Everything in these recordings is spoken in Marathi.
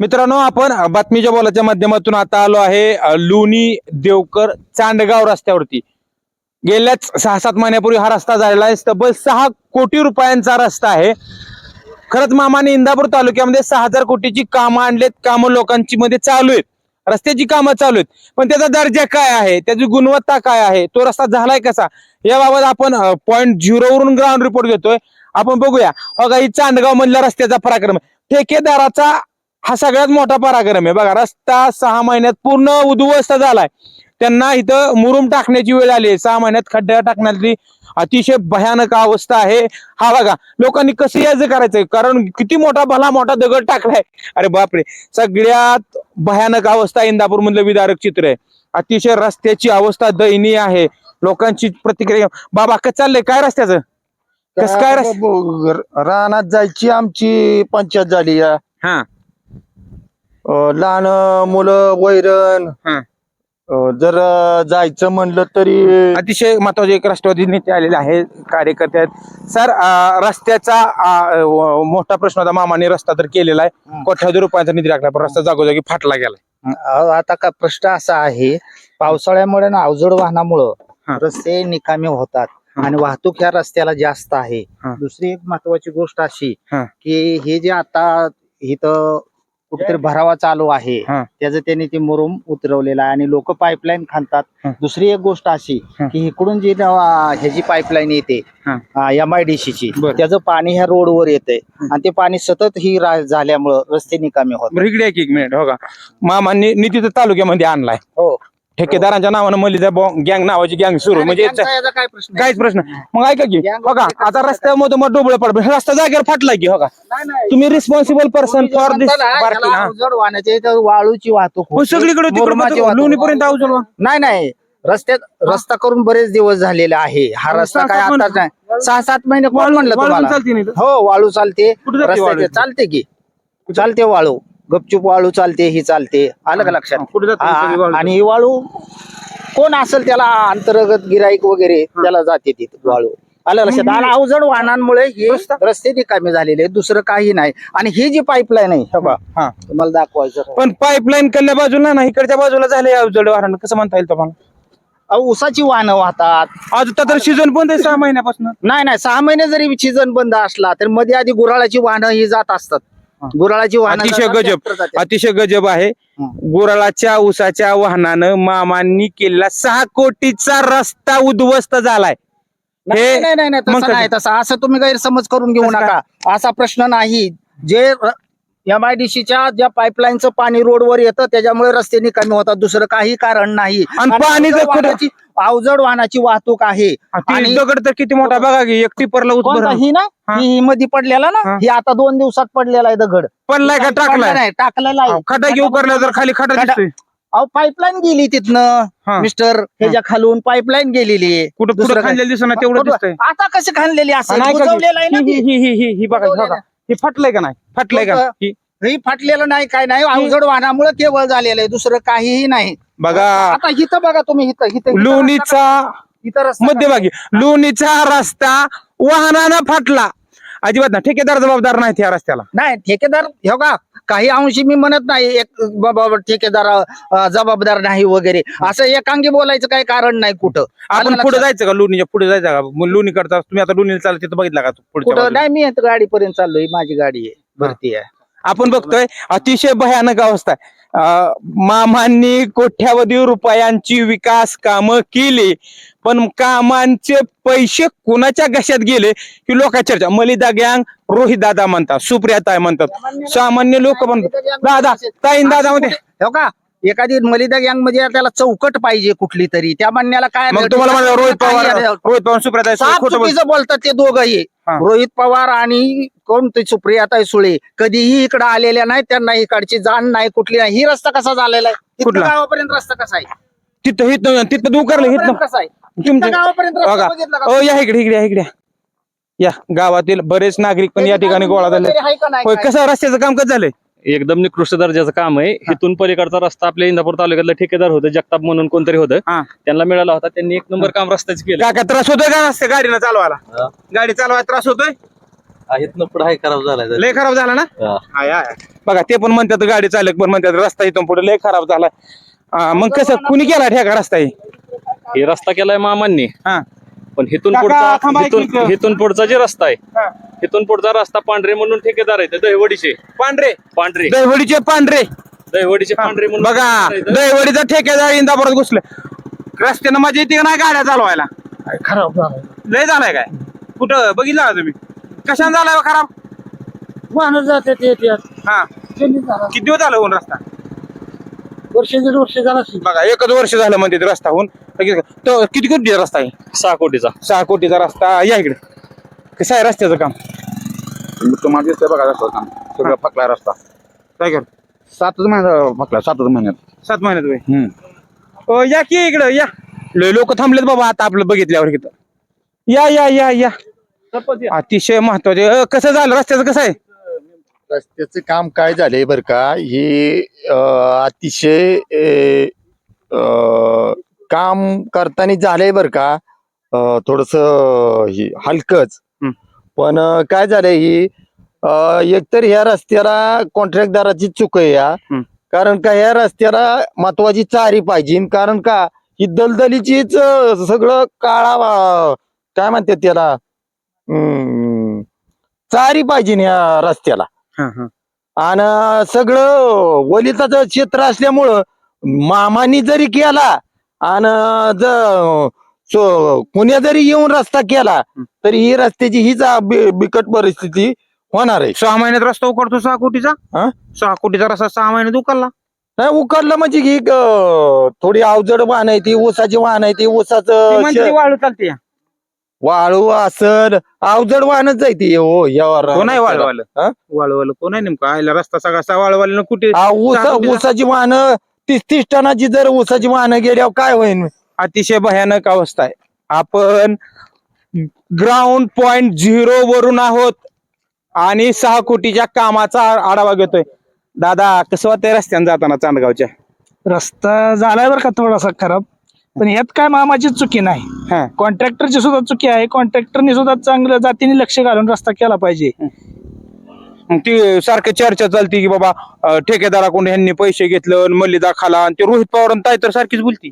मित्रांनो आपण बातमीच्या बोलाच्या माध्यमातून आता आलो आहे लोणी देवकर चांडगाव रस्त्यावरती. गेल्याच सहा सात महिन्यापूर्वी हा रस्ता झालेला आहे. तब्बल सहा कोटी रुपयांचा रस्ता आहे. खरंच मामाने इंदापूर तालुक्यामध्ये सहा हजार कोटीची कामं आणलेत. कामं लोकांची मध्ये चालू आहेत. रस्त्याची कामं चालू आहेत. पण त्याचा दर्जा काय आहे? त्याची गुणवत्ता काय आहे? तो रस्ता झालाय कसा? याबाबत आपण पॉईंट झिरो वरून ग्राउंड रिपोर्ट घेतोय. आपण बघूया. हो, बघा ही चांदगाव मधल्या रस्त्याचा पराक्रम ठेकेदाराचा हा सगळ्यात मोठा पराक्रम आहे. बघा रस्ता सहा महिन्यात पूर्ण उद्ध्वस्त झालाय. त्यांना इथं मुरुम टाकण्याची वेळ आली आहे. सहा महिन्यात खड्ड्या टाकण्याची अतिशय भयानक अवस्था आहे. हा बघा लोकांनी कसं यायचं करायचंय? कारण किती मोठा भला मोठा दगड टाकलाय. अरे बापरे सगळ्यात भयानक अवस्था इंदापूर मधलं विदारक चित्र आहे. अतिशय रस्त्याची अवस्था दयनीय आहे. लोकांची प्रतिक्रिया बाबा कसं चाललंय? काय रस्त्याचं? कसं काय रस्ते बाबू, र- रानात जायची आमची पंचायत झाली. हा. अं, लहान मुलं वैरण हा. अं, जर अं, जायचं म्हणलं तरी अतिशय महत्त्वाचे एक राष्ट्रवादी नेते आलेले आहेत कार्यकर्ते आहेत सर अं, रस्त्याचा अं, व- मोठा प्रश्न होता मामाने रस्ता तर केलेला आहे हं. कोट्यावधी रुपयांचा निधी राखला पण रस्ता जागोजागी फाटला गेलाय अहो, आता का प्रश्न असा आहे पावसाळ्यामुळे ना अवजड हा. वाहनामुळं रस्ते निकामी होतात हा. आणि वाहतूक ह्या रस्त्याला जास्त आहे हा. दुसरी एक महत्वाची गोष्ट अशी हा. की हे जे आता इथं कुठेतरी भरावा चालू आहे हा. त्याचं त्यांनी ते मुरुम उतरवलेला आहे आणि लोक पाईपलाईन खाणतात हा. दुसरी एक गोष्ट अशी हा. की इकडून जी ह्याची पाईपलाईन येते हा. एम आय डी ची बरं. त्याचं पाणी ह्या रोडवर येते आणि ते पाणी सतत ही रा- झाल्यामुळं रस्ते निकामी होतात बरं इकडे एक एक मिनिट हो का मामांनी निधी तर तालुक्यामध्ये आणलाय हो ठेकेदारांच्या नावानं मलिदा गँग नावाची गँग सुरू म्हणजे काय प्रश्न? काहीच प्रश्न. मग ऐका की हो वगैरे आता रस्त्यामध्ये मग डोबळ पड रस्ता जागेवर फाटलाय की हो नाही, नाही. तुम्ही रिस्पॉन्सिबल पर्सन फॉर दिस वाळूची वाहतूक होते, सगळीकडे. लोणीपर्यंत अवजड. नाही नाही रस्त्यात रस्ता करून बरेच दिवस झालेले आहे हा रस्ता काय आताच नाही सहा सात महिने कोण म्हणलं तुम्हाला? हो वाळू चालते रस्त्याचे? चालते की चालते वाळू गपचूप वाळू चालते ही चालते. आलं का लक्षात? हा, कुठे जाते ही सगळी हा, वाळू? आणि ही वाळू कोण असेल त्याला अंतर्गत गिराईक वगैरे त्याला जाते ती वाळू. आलं लक्षात? आणि अवजड वाहनांमुळे हे रस्ते? निकामी झालेले आहेत. दुसरं काही नाही. आणि ही जी पाईपलाईन आहे हे बघा, हा. तुम्हाला दाखवायचं. पण पाईपलाईन कडल्या बाजूला ना इकडच्या बाजूला झाले अवजड वाहन कसं म्हणता येईल तुम्हाला? अहो, ऊसाची वाहनं वाहतात. आज तर सीझन पण आहे सहा महिन्यापासून. नाही नाही सहा महिने जरी सीझन बंद असला तर मध्ये आधी गुराळाची वाहनं ही जात असतात. गुराळाची वाहनं अतिशय जातात, गजब tractor जातात. अतिशय गजब आहे. गुराळाच्या ऊसाच्या वाहनानं मामांनी केलेला सहा कोटीचा रस्ता उद्ध्वस्त झालाय नाही हे नाही, नाही नाही मग तसं नाही तसं असं तुम्ही गैरसमज करून घेऊ कसं? नका असा प्रश्न नाही जे आय डी सीच्या ज्या पाईपलाईनचं पाणी रोडवर येतं त्याच्यामुळे रस्ते निकामी होतात. दुसरं काही कारण नाही. आणि पाणी जर अवजड वाहनाची- अवजड वाहनाची वाहतूक आहे. आणि- दगड तर किती मोठा बघा की एक टिपरला कोणता उतभर ही ना? हा. ही ही मध्ये पडलेला ना? हा. ही आता दोन दिवसात पडलेला आहे दगड. पडलाय का? पडला टाकलाय? नाही टाकलेला आहे. खड्डा घेऊ करला तर खाली खड्डा खड्डा- दिसतोय. अहो पाईपलाईन गेली तिथनं. मिस्टर. ह्याच्या खालून पाईपलाईन गेलेली आहे. कुठं दुसरं कुठं काय? खाल्लेलं दिसत तेवढं? दिसतंय. आता कशी खाणलेली असं आणि ऐका की, बुजवलेलं आहे ना ही- ती. ही- ही- ही- ही बघा ही बघा. हे फाटलंय का नाही? फाटलंय का? कुठं? ही- फाटलेलं नाही काय नाही. अवजड वाहनामुळे केवळ झालेलं आहे. दुसरं काहीही नाही. बघा आता इथं बघा तुम्ही इथं इथं- इथं लोणीचा इथं रस्ता मध्यभागी लोणीचा रस्ता वाहनानं फाटला. अजिबात ना ठेकेदार जबाबदार नाहीत या रस्त्याला. नाही ठेकेदार हे का? काही अंशी मी म्हणत नाही एक बाबा ठेकेदार अं, जबाबदार नाही वगैरे. असं एकांगी बोलायचं काही कारण नाही कुठं. आपण आलं पुढे लक्षात? जायचं का? लोणीच्या पुढे जायचं का? मग लोणी करता तुम्ही आता लोणीला चालत तिथं बघितला का पुढच्या कुठं बाजूला? नाही मी आता गाडीपर्यंत चाललोय माझी गाडी आहे भरती आहे. आपण बघतोय अतिशय भयानक अवस्था आहे. अं, मामांनी कोट्यावधी रुपयांची विकास कामं केली. पण कामांचे पैसे कुणाच्या घशात गेले? की लोकांच्या चर्चा मलिदा गँग रोहित दादा म्हणतात सुप्रियाताई म्हणतात. सामान्य लोक म्हणतात. दादा ताईन दादा मध्ये हो का? एखादी मलिदा गँगमध्ये त्याला चौकट पाहिजे कुठली तरी. त्या म्हणण्याला काय मग तुम्हाला म्हणलं रोहित पवार रोहित पवार साफ चुकीचं बोलतात. ते दोघंही. रोहित पवार आणि कोण ते सुप्रियाताई सुळे. कधीही इकडे आलेल्या नाही त्यांना इकडची जाण नाही कुठली नाही. ही रस्ता कसा झालेला आहे? कुठला? गावापर्यंत रस्ता कसा आहे? तिथं हिथं तिथं तू हिथं. कसा आहे? तुमचं इथनं गावापर्यंत रस्ता बघा. बघितला का? हो या इकडे इकडे या इकडे. या गावातील बरेच नागरिक पण या ठिकाणी गोळा झाले. वगैरे आहे का नाही? होय काय? कसं रस्त्याचं काम कसं झालंय? एकदम निकृष्ट दर्जाचं काम आहे. इथून पलीकडचा रस्ता आपल्या इंदापूर तालुक्यातला ठेकेदार होतं जगताप म्हणून कोणतरी होतं. त्यांना मिळाला होता. त्यांनी एक नंबर काम रस्त्याचं केलं. काय काय त्रास होतोय का रस्ते गाडीनं चालवायला? गाडी चालवायला त्रास होतोय? इथनं पुढे हाय खराब झालाय. लय खराब झाला ना? हा. हाय, हाय. बघा ते पण म्हणतात गाडी चालक पण म्हणतात रस्ता इथून पुढे लय खराब झाला हा, मग कसं कुणी केला ठेका रस्ता हे हे रस्ता केलाय मामांनी. हा. पण हिथून काका, पुढचा एक हिथून मिनिट. हिथून पुढचा जे रस्ता आहे हा. हिथून पुढचा रस्ता पांढरे म्हणून ठेकेदार आहेत दहिवडीचे. पांढरे. पांढरे. दहिवडीचे पांढरे. दहिवडीचे पांढरे म्हणून बघा ठेकेदार. दहिवडीचा ठेकेदार इंदापुरात घुसले. रस्त्यानं मजा येते का नाही गाड्या चालवायला. खराब झाला? लय झालाय काय? कुठं बघितलं का तुम्ही? कशाने झालाय हो खराब? वाहन जातात येतात हा. किती दिवस झालं होऊन रस्ता? वर्ष दीड वर्ष झाला असेल. बघा एकच वर्ष झालं म्हणते ते रस्ता होऊन लगेच- तो किती कोटीचा रस्ता आहे? सहा कोटीचा. सहा कोटीचा रस्ता. या इकडे. कसं आहे रस्त्याचं काम? तुम्हाला दिसतंय बघा रस्ता काम. सगळं फकला रस्ता. काय कर? सातच महिना फकला सातच महिन्यात. सात महिन्यात वय ओ या की इकडं या. लोक थांबलेत बाबा आता आपलं बघितल्यावर इथं. या या या या. अतिशय महत्त्वाचे. अ, कसं झालं? रस्त्याचं कसं आहे? रस्त्याचं काम काय झालंय बर का? हे अं, अतिशय अं, काम करताना झालंय बर का? थोडस हलकच. हं. पण अं, काय झालंय ही अं, एकतर ह्या रस्त्याला कॉन्ट्रॅक्टदाराची चूक आहे या. हं. कारण का ह्या रस्त्याला महत्वाची चारी पाहिजे. कारण का ही दलदलीचीच अं, सगळं काळा काय म्हणतात त्याला? हम्म, चारी पाहिजे या रस्त्याला. आणि सगळं वलिताचं क्षेत्र असल्यामुळं मामानी जरी केला आणि कुण्या जरी येऊन रस्ता केला तरी ही रस्त्याची हीच बिकट परिस्थिती होणार आहे. सहा महिन्यात रस्ता उकडतो सहा कोटीचा? सहा कोटीचा रस्ता सहा महिन्यात उकलला नाही उकडलं म्हणजे ही थोडी अवजड वाहन आहे ती ऊसाची वाहन आहे ती ऊसाचं वाळू चालते. वाळू असल अवजड वाहनच जाय ती. हो यावर कोण आहे वाळवालं? हा? वाळवालं कोण आहे नेमकं? आयला रस्ता सगळा सहा वाळवाला कुठे? आ, ऊस ऊसाची वाहनं तीस तीस टनाची जर ऊसाची वाहनं गेल्यावर काय होईल अतिशय भयानक अवस्था आहे. आपण ग्राउंड पॉइंट झिरो वरून आहोत आणि सहा कोटीच्या कामाचा आ- आढावा घेतोय. दादा कसं वाटतंय रस्त्याने जाताना चांदगावच्या? रस्ता झालाय बरं का थोडासा खराब? पण यात काय मामाची चुकी नाही. हा. कॉन्ट्रॅक्टरची सुद्धा चुकी आहे. कॉन्ट्रॅक्टरनी सुद्धा चांगलं जातीने लक्ष घालून रस्ता केला पाहिजे. मग ती सारखी चर्चा चालती की बाबा अं, ठेकेदाराकडून ह्यांनी पैसे घेतलं आणि मल्लिदा खाला आणि ते रोहित पवार आणि ताई तर सारखीच बोलती.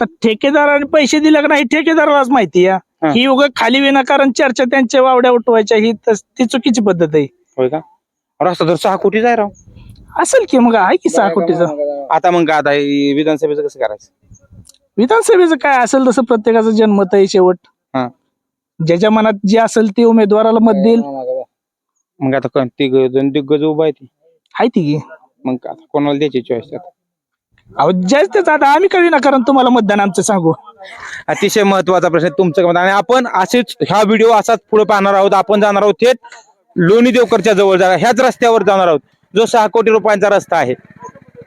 तर ठेकेदाराने पैसे दिले का नाही ठेकेदारालाच माहिती या हा. ही उग खाली विनाकारण चर्चा त्यांच्या वावड्या उठवायच्या. ही तस- ती चुकीची पद्धत आहे. होय का? रस्ता तर सहा कोटी जाय राव. असेल की मग आहे की सहा कोटीचं? आता मग आता हे विधानसभेचं कसं करायचं? विधानसभेचं काय असेल तसं प्रत्येकाचं जन्मत आहे शेवट. हा. ज्याच्या मनात जे असेल ते उमेदवाराला मत देईल. मग आता कोण? तिघ जण दिग्गज उभा आहे ती. आहे ती की. मग आता कोणाला द्यायची चॉईस अहो ज्याच त्याच आता आम्ही कवी ना कारण तुम्हाला मतदान आमचं सांगू. अतिशय महत्त्वाचा प्रश्न आहे तुमचं मत. आणि आपण असेच हा व्हिडिओ असाच पुढे पाहणार आहोत. आपण जाणार आहोत थेट लोणी देवकरच्या जवळ जाणार ह्याच रस्त्यावर जाणार आहोत. जो सहा कोटी रुपयांचा रस्ता आहे.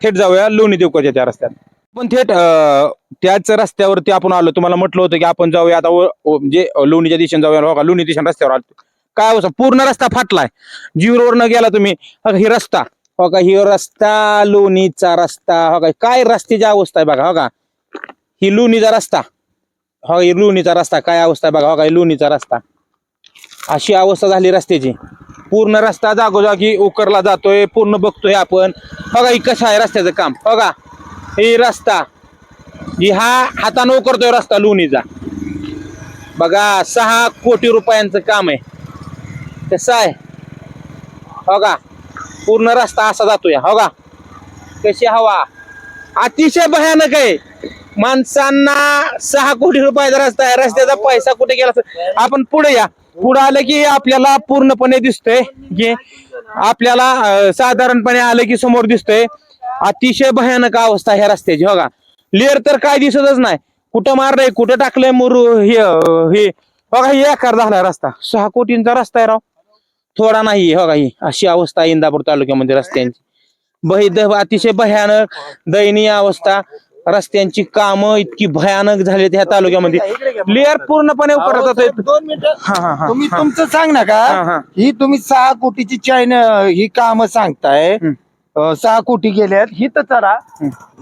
थेट जाऊया लोणी देवकरच्या त्या रस्त्यात. पण थेट अं, त्याच रस्त्यावरती आपण आलो तुम्हाला म्हटलं होतं की आपण जाऊया आता व- व- म्हणजे लोणीच्या दिशेने जाऊया. हो का लोणी दिशेने रस्त्यावर आलो. काय अवस्था? पूर्ण रस्ता फाटलाय. जीवरोवर न गेला तुम्ही. हो का, ही रस्ता. हो का ही रस्ता लोणीचा रस्ता. हो का काय रस्त्याची अवस्था आहे बघा हो का. ही लोणीचा रस्ता. हो ही लोणीचा रस्ता. काय अवस्था आहे बघा हो का ही लोणीचा रस्ता. अशी अवस्था झाली रस्त्याची. पूर्ण रस्ता जागोजागी उकरला जातोय पूर्ण बघतोय आपण. बघा ही कशा आहे रस्त्याचं काम? बघा ही रस्ता ही हा हातानं उकरतोय रस्ता लोणीचा. बघा सहा कोटी रुपयांचं काम आहे. कसं आहे? हो का? पूर्ण रस्ता असा जातोय. हो का? कशी हवा? अतिशय भयानक आहे. माणसांना सहा कोटी रुपयाचा रस्ता आहे. रस्त्याचा पैसा कुठे गेला आपण पुढे या. पुढे आलं की आपल्याला पूर्णपणे दिसतंय. की आपल्याला साधारणपणे आलं की समोर दिसतंय. अतिशय भयानक अवस्था ह्या रस्त्याची हो का? लेअर तर काय दिसतच नाही. कुठं मारलंय कुठं टाकलंय मुरू हे हे. हो का हे आकार झालाय रस्ता. सहा कोटींचा रस्ता आहे राव. थोडा नाही हो का ही. अशी अवस्था आहे इंदापूर तालुक्यामध्ये रस्त्यांची. बही द अतिशय भयानक दयनीय अवस्था. रस्त्यांची कामं इतकी भयानक झाली ह्या तालुक्यामध्ये. लेअर पूर्णपणे दोन मिनिटं. तुम्ही. तुमचं सांग ना का? हा. तुम्ही सहा कोटीची चाईन ही काम सांगताय. सहा कोटी गेल्यात ही तर चला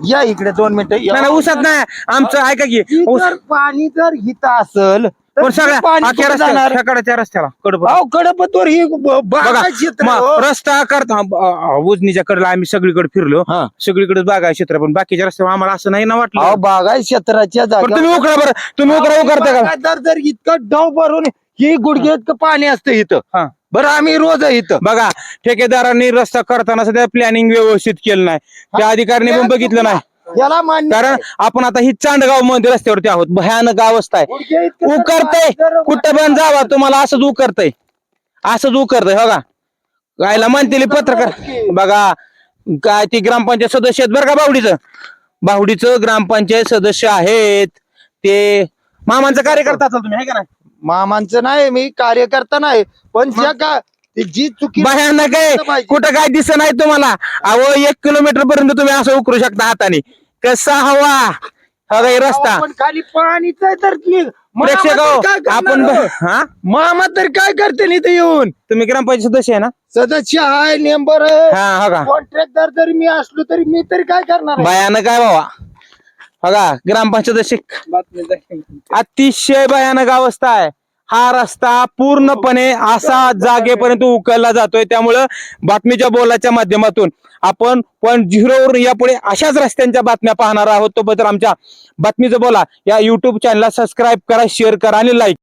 या इकडे दोन मिनिटं. या. नाही नाही, ऊसात नाही. आमचं ऐका की ही ऊस जर पाणी जर हिथं असल तर पण सगळ्या पाणी अख्ख्या कुठं रस्त्याला जाणार? सकाळच्या रस्त्याला कडप अहो कडपतोर ही ब- बघा बागायत क्षेत्र म- हो. रस्ता करता उजनीच्या कडेला आम्ही सगळीकडे फिरलो. हा. सगळीकडे बागा क्षेत्र पण बाकीच्या रस्त्यावर आम्हाला असं नाही ना अहो वाटलं बागायत क्षेत्राच्या पण जागा तुम्ही उकळा बरं तुम्ही उकळा उकळता का? बागायतदार जर इतकं डव भरून ही गुडघे इतकं पाणी असतं हा. इथं बरं आम्ही रोज आहे इथं. बघा ठेकेदारांनी रस्ता करताना सध्या प्लॅनिंग व्यवस्थित केलं नाही. त्या अधिकाऱ्यांनी पण बघितलं नाही. याला मान्य कारण आपण आता ही चांडगावमध्ये रस्त्यावरती आहोत. भयानक अवस्था आहे. उकरतय. कुठं पण जावा तुम्हाला असंच उकरतय. असंच उकरतय हो का? गायला म्हणतेली पत्रकार. बघा काय ती ग्रामपंचायत सदस्य आहेत बरं का बावडीचं बावडीचं ग्रामपंचायत सदस्य आहेत. ते मामांचा कार्यकर्ता असाल तुम्ही आहे का नाही? मामांचं नाही मी कार्यकर्ता नाही पण ज्या का ती जी चुकी भयानक आहे. कुठं काय दिसत नाही तुम्हाला. अहो एक किलोमीटर पर्यंत तुम्ही असं उकरू शकता हाताने. कसा हवा? हा काही रस्ता. पण खाली पाणीच आहे तर मामा प्रेक्षक तर हो, काय करणार आपण हो? हा? मामा तर काय करते इथे येऊन? तुम्ही ग्रामपंचायत सदस्य आहे ना? सदस्य आहे मेंबर हा हो का? कॉन्ट्रॅक्टर जरी मी असलो तरी मी तरी काय करणार आहे? भयानक आहे बाबा. बघा ग्रामपंचायत शिक अतिशय भयानक अवस्था आहे. हा रस्ता पूर्णपणे असा जागेपर्यंत उकलला जातोय. त्यामुळं बातमीच्या बोलाच्या माध्यमातून आपण पॉईंट झिरोवर यापुढे अशाच रस्त्यांच्या बातम्या पाहणार आहोत. तोबद्दल आमच्या बातमीचं बोला. या युट्यूब चॅनलला सबस्क्राईब करा शेअर करा आणि लाईक